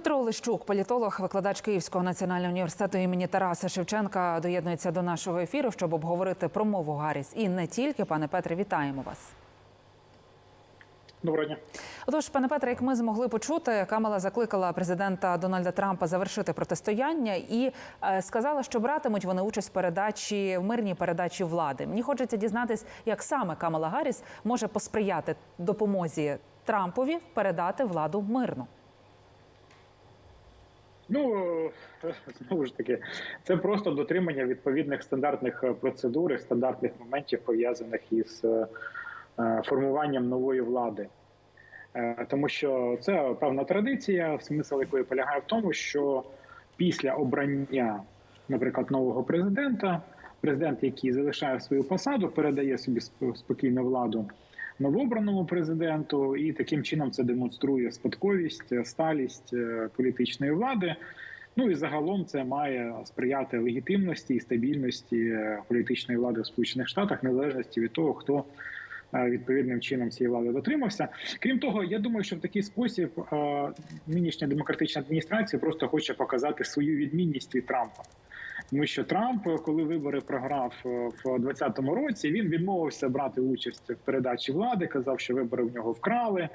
Петро Олещук, політолог, викладач Київського національного університету імені Тараса Шевченка, доєднується до нашого ефіру, щоб обговорити промову Гарріс. І не тільки, пане Петре, вітаємо вас. Доброго дня. Отож, пане Петре, як ми змогли почути, Камала закликала президента Дональда Трампа завершити протистояння і е, сказала, що братимуть вони участь в передачі в мирній передачі влади. Мені хочеться дізнатись, як саме Камала Гарріс може посприяти допомозі Трампові передати владу мирно. Ну знову ж таки, це просто дотримання відповідних стандартних е, процедур і стандартних моментів пов'язаних із е, е, формуванням нової влади. Е, Тому що це певна традиція, смисл якої полягає в тому, що після обрання, наприклад, нового президента, президент, який залишає свою посаду, передає собі сп- спокійну владу новообраному президенту, і таким чином це демонструє спадковість, сталість е, політичної влади. Ну і загалом це має сприяти легітимності і стабільності е, політичної влади в Сполучених Штатах, незалежності від того, хто е, відповідним чином цієї влади дотримався. Крім того, я думаю, що в такий спосіб нинішня демократична адміністрація просто хоче показати свою відмінність від Трампа. Тому що Трамп, коли вибори програв е, в 2020 році, він відмовився брати участь в передачі влади, казав, що вибори в нього вкрали.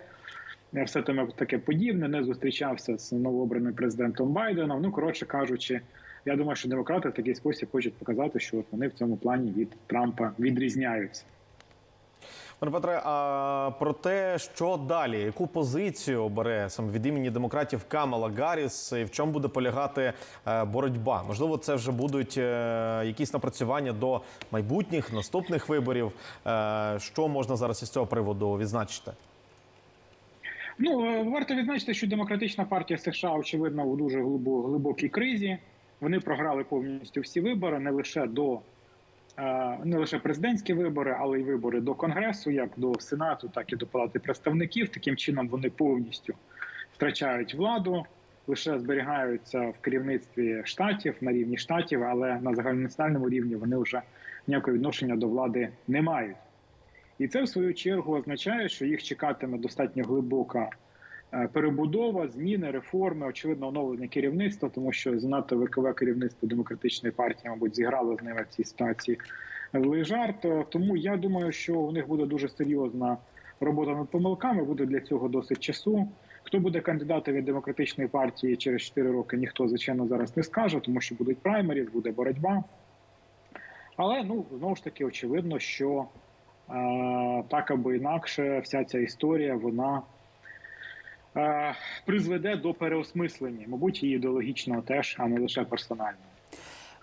е, Все там таке подібне, не зустрічався з новообраним президентом Байденом. Ну, коротше кажучи, я думаю, що демократи в такий спосіб хочуть показати, що от вони в цьому плані від Трампа відрізняються. Пане Петре, а про те, що далі, яку позицію обере саме від імені демократів Камала Гарріс, і в чому буде полягати е, боротьба? Можливо, це вже будуть е, якісь напрацювання до майбутніх наступних виборів. Е, Що можна зараз із цього приводу відзначити? Ну варто відзначити, що демократична партія США очевидно у дуже глибо- глибокій кризі. Вони програли повністю всі вибори, не лише до не лише президентські вибори, але й вибори до конгресу, як до сенату, так і до палати представників. Таким чином вони повністю втрачають владу, лише зберігаються в керівництві штатів на рівні штатів, але на загальнонаціональному рівні вони вже ніякого відношення до влади не мають. І це в свою чергу означає, що їх чекатиме достатньо глибока перебудова, зміни, реформи, очевидно, оновлення керівництва, тому що занадто векове керівництво демократичної партії, мабуть, зіграло з ними в цій ситуації злий жарт. Е, Тому я думаю, що у них буде дуже серйозна робота над помилками. Буде для цього досить часу. Хто буде кандидатом від демократичної партії через 4 роки, ніхто звичайно зараз не скаже, тому що будуть праймерів, буде боротьба. Але ну знову ж таки очевидно, що е, так або інакше, вся ця історія вона е, призведе до переосмислення, мабуть, і ідеологічного теж, а не лише персонального.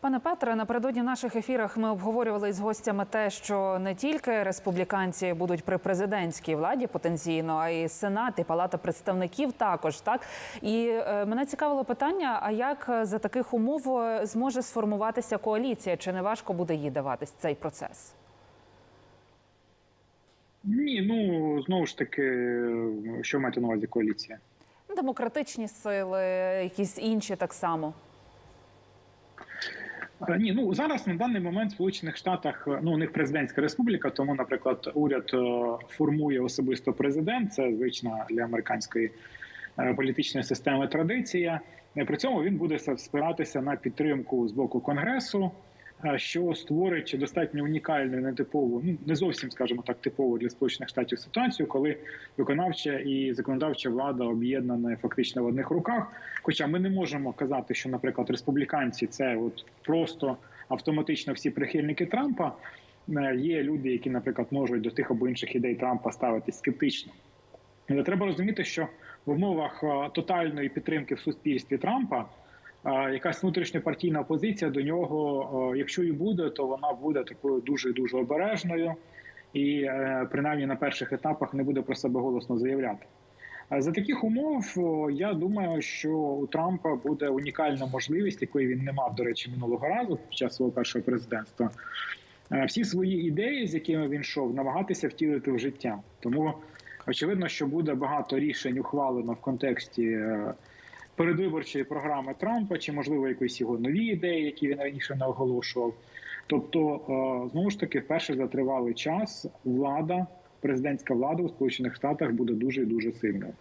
Пане Петре, напередодні наших ефірах ми обговорювали із гостями те, що не тільки республіканці будуть при президентській владі потенційно, а й сенат і палата представників також. Так і е, мене цікавило питання: а як е, за таких умов е, зможе сформуватися коаліція? Чи не важко буде їй даватись цей процес? Ні, ну знову ж таки, що маєте на увазі коаліція? Демократичні сили, якісь інші так само. Е, Ні, ну зараз на даний момент в Сполучених Штатах ну у них президентська республіка, тому, наприклад, уряд е, формує особисто президент. Це звична для американської е, політичної системи традиція. При цьому він буде спиратися на підтримку з боку конгресу, що створить достатньо унікальну, нетипову, ну не зовсім, скажімо так, типову для сполучених штатів ситуацію, коли виконавча і законодавча влада об'єднана фактично в одних руках. Хоча ми не можемо казати, що, наприклад, республіканці це от просто автоматично всі прихильники Трампа. Е, Є люди, які, наприклад, можуть до тих або інших ідей Трампа ставитись скептично. Але треба розуміти, що в умовах е, тотальної підтримки в суспільстві Трампа якась внутрішньопартійна опозиція до нього, якщо і буде, то вона буде такою дуже дуже обережною і е, принаймні на перших етапах не буде про себе голосно заявляти. За таких умов я думаю, що у Трампа буде унікальна можливість, якої він не мав, до речі, минулого разу під час свого першого президентства. Е, Всі свої ідеї, з якими він йшов, намагатися втілити в життя. Тому очевидно, що буде багато рішень ухвалено в контексті е, передвиборчої програми Трампа, чи можливо якісь його нові ідеї, які він раніше не оголошував. Тобто, е, знову ж таки, вперше за тривалий час влада, президентська влада у Сполучених Штатах буде дуже і дуже сильною.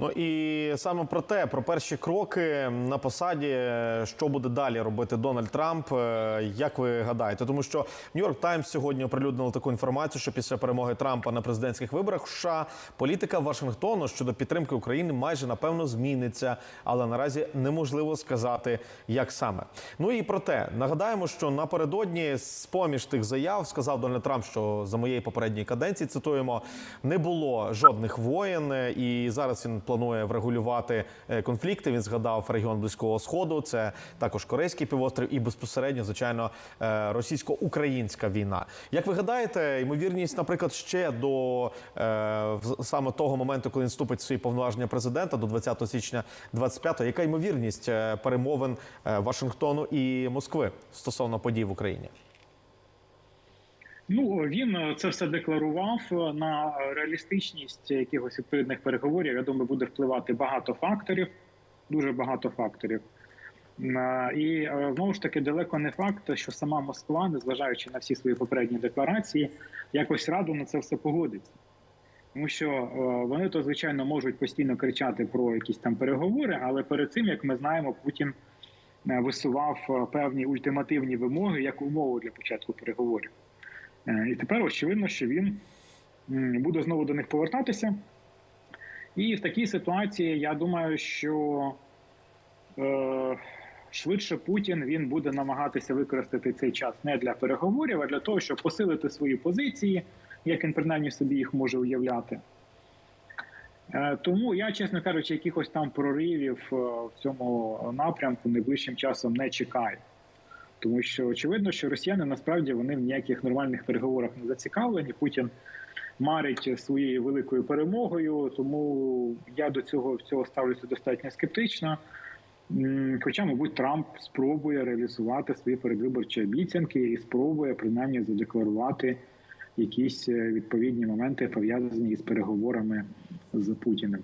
Ну і саме про те, про перші кроки на посаді, що буде далі робити Дональд Трамп. е, Як ви гадаєте? Тому що Нью-Йорк Таймс сьогодні оприлюднило таку інформацію, що після перемоги Трампа на президентських виборах в США політика Вашингтону щодо підтримки України майже напевно зміниться, але наразі неможливо сказати, як саме. Ну і про те, нагадаємо, що напередодні з поміж тих заяв сказав Дональд Трамп, що за моєї попередньої каденції цитуємо не було жодних воєн, і зараз він планує врегулювати е, конфлікти. Він згадав регіон близького сходу. Це також корейський півострів і безпосередньо, звичайно, е, російсько-українська війна. Як ви гадаєте, ймовірність, наприклад, ще до е, саме того моменту, коли він вступить в свої повноваження президента до 20 січня 25-го, яка ймовірність перемовин Вашингтону і Москви стосовно подій в Україні? Ну він е, це все декларував е, на реалістичність якихось відповідних переговорів. Я думаю, буде впливати багато факторів, дуже багато факторів. Е, І знову ж таки далеко не факт, що сама Москва, незважаючи на всі свої попередні декларації, якось раду на це все погодиться. Тому що вони то звичайно можуть постійно кричати про якісь там переговори, але перед цим, як ми знаємо, Путін висував певні ультимативні вимоги як умову для початку переговорів. Е, І тепер очевидно, що він буде знову до них повертатися. І в такій ситуації я думаю, що е, швидше Путін він буде намагатися використати цей час не для переговорів, а для того, щоб посилити свої позиції, як він принаймні собі їх може уявляти. Е, Тому я, чесно кажучи, якихось там проривів е, в цьому напрямку найближчим часом не чекаю. Тому що очевидно, що росіяни насправді вони в ніяких нормальних переговорах не зацікавлені. Путін марить своєю великою перемогою, тому я до цього всього ставлюся достатньо скептично. Хоча, мабуть, Трамп спробує реалізувати свої передвиборчі обіцянки і спробує принаймні задекларувати якісь е, відповідні моменти пов'язані із переговорами з Путіним.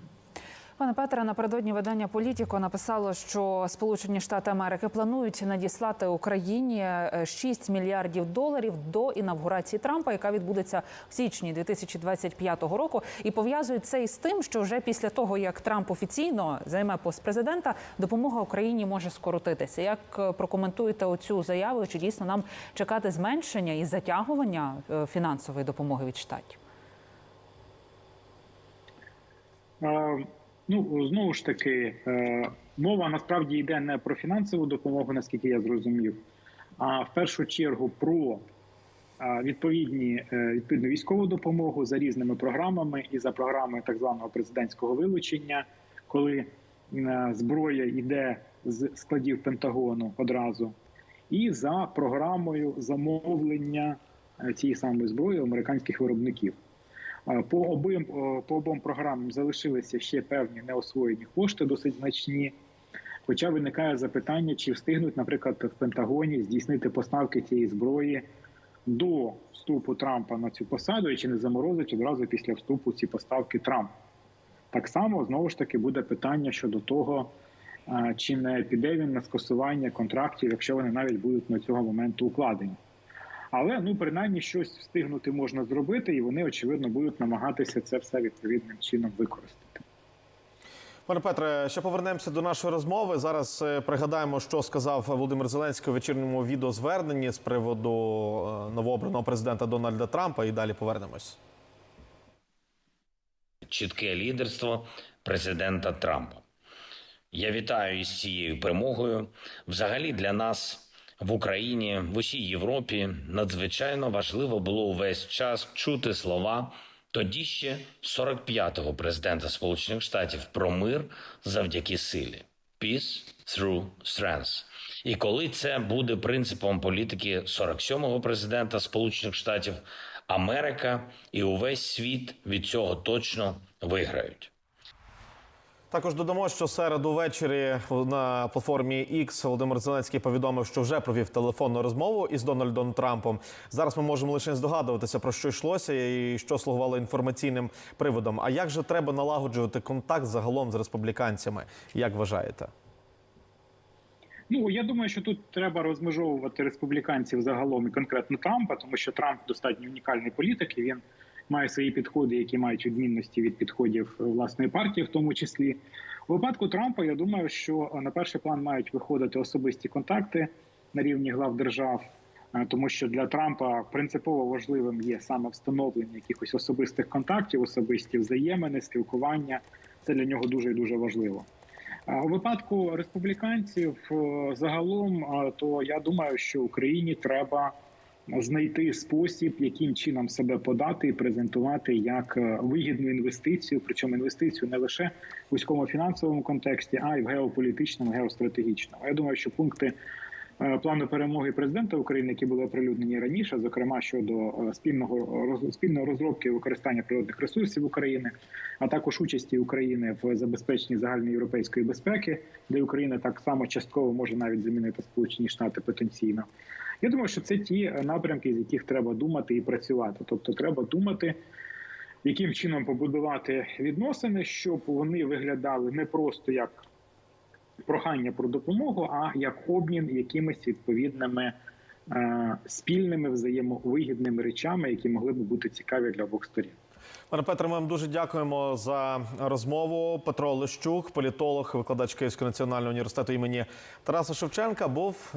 Пане Петре, напередодні видання Політіко написало, що Сполучені Штати Америки планують надіслати Україні е, 6 мільярдів доларів до інавгурації Трампа, яка відбудеться в січні 2025 року, і пов'язують це із тим, що вже після того як Трамп офіційно займе пост президента, допомога Україні може скоротитися. Як е, прокоментуєте оцю заяву? Чи дійсно нам чекати зменшення і затягування е, фінансової допомоги від штатів? Е, Ну знову ж таки, е, мова насправді йде не про фінансову допомогу, наскільки я зрозумів, а в першу чергу про е, відповідні е, відповідну військову допомогу за різними програмами і за програмою так званого президентського вилучення, коли зброя йде з складів Пентагону одразу, і за програмою замовлення цієї самої зброї американських виробників. Е, По обом е, по обом програмам залишилися ще певні неосвоєні кошти, досить значні. Хоча виникає запитання, чи встигнуть, наприклад, в Пентагоні здійснити поставки цієї зброї до вступу Трампа на цю посаду, і чи не заморозить одразу після вступу ці поставки Трампа. Так само знову ж таки буде питання щодо того, е, чи не піде він на скасування контрактів, якщо вони навіть будуть на цього моменту укладені. Але ну принаймні щось встигнути можна зробити, і вони очевидно будуть намагатися це все відповідним чином використати. Пане Петре, ще повернемося до нашої розмови. Зараз е, пригадаємо, що сказав Володимир Зеленський у вечірньому відеозверненні з приводу е, новообраного президента Дональда Трампа. І далі повернемось. чітке лідерство президента Трампа. Я вітаю із цією перемогою. Взагалі для нас в Україні, в усій Європі надзвичайно важливо було увесь час чути слова тоді ще 45-го президента Сполучених Штатів про мир завдяки силі. Peace through strength. І коли це буде принципом політики 47-го президента Сполучених Штатів, Америка і увесь світ від цього точно виграють. Також додамо, що середу ввечері на платформі X Володимир Зеленський повідомив, що вже провів телефонну розмову із Дональдом Трампом. Зараз ми можемо лише здогадуватися про що йшлося і що слугувало інформаційним приводом. А як же треба налагоджувати контакт загалом з республіканцями? Як вважаєте? Ну я думаю, що тут треба розмежовувати республіканців загалом і конкретно Трампа, тому що Трамп достатньо унікальний політик, і він має свої підходи, які мають відмінності від підходів власної партії, в тому числі. У випадку Трампа я думаю, що на перший план мають виходити особисті контакти на рівні глав держав, е, тому що для Трампа принципово важливим є саме встановлення якихось особистих контактів, особисті взаємини, спілкування. Це для нього дуже і дуже важливо. У випадку республіканців е, загалом, е, то я думаю, що Україні треба знайти спосіб, яким чином себе подати і презентувати як е, вигідну інвестицію, причому інвестицію не лише в військово-фінансовому контексті, а й в геополітичному, геостратегічному. Я думаю, що пункти е, плану перемоги президента України, які були оприлюднені раніше, зокрема щодо е, спільного спільної розробки і використання природних ресурсів України, а також участі України в забезпеченні загальної європейської безпеки, де Україна так само частково може навіть замінити Сполучені Штати потенційно. Я думаю, що це ті е, напрямки, з яких треба думати і працювати. Тобто, треба думати, яким чином побудувати відносини, щоб вони виглядали не просто як прохання про допомогу, а як обмін якимись відповідними е, спільними взаємовигідними речами, які могли б бути цікаві для обох сторін. Пане Петре, ми вам дуже дякуємо за розмову. Петро Лещук, політолог, викладач Київського національного університету імені Тараса Шевченка, був